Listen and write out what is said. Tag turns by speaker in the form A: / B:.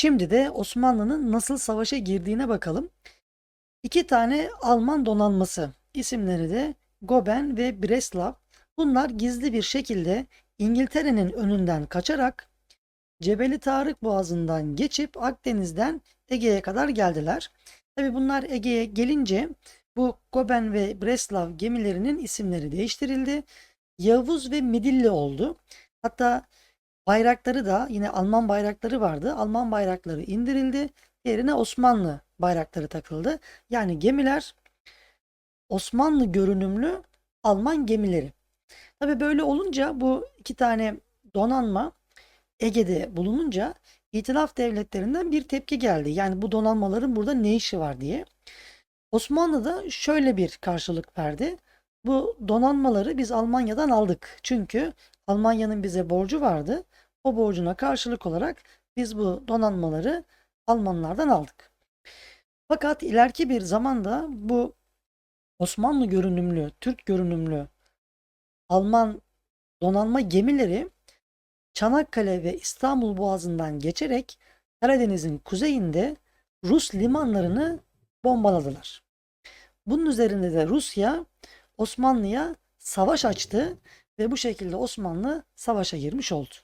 A: Şimdi de Osmanlı'nın nasıl savaşa girdiğine bakalım. İki tane Alman donanması isimleri de Goben ve Breslav. Bunlar gizli bir şekilde İngiltere'nin önünden kaçarak Cebeli Tarık Boğazı'ndan geçip Akdeniz'den Ege'ye kadar geldiler. Tabi bunlar Ege'ye gelince bu Goben ve Breslav gemilerinin isimleri değiştirildi. Yavuz ve Midilli oldu. Hatta bayrakları da yine Alman bayrakları vardı. Alman bayrakları indirildi. Yerine Osmanlı bayrakları takıldı. Yani gemiler Osmanlı görünümlü Alman gemileri. Tabi böyle olunca bu iki tane donanma Ege'de bulununca İtilaf devletlerinden bir tepki geldi. Yani bu donanmaların burada ne işi var diye. Osmanlı da şöyle bir karşılık verdi. Bu donanmaları biz Almanya'dan aldık. Çünkü Almanya'nın bize borcu vardı. O borcuna karşılık olarak biz bu donanmaları Almanlardan aldık. Fakat ileriki bir zamanda bu Osmanlı görünümlü, Türk görünümlü Alman donanma gemileri Çanakkale ve İstanbul Boğazı'ndan geçerek Karadeniz'in kuzeyinde Rus limanlarını bombaladılar. Bunun üzerinde de Rusya Osmanlı'ya savaş açtı ve bu şekilde Osmanlı savaşa girmiş oldu.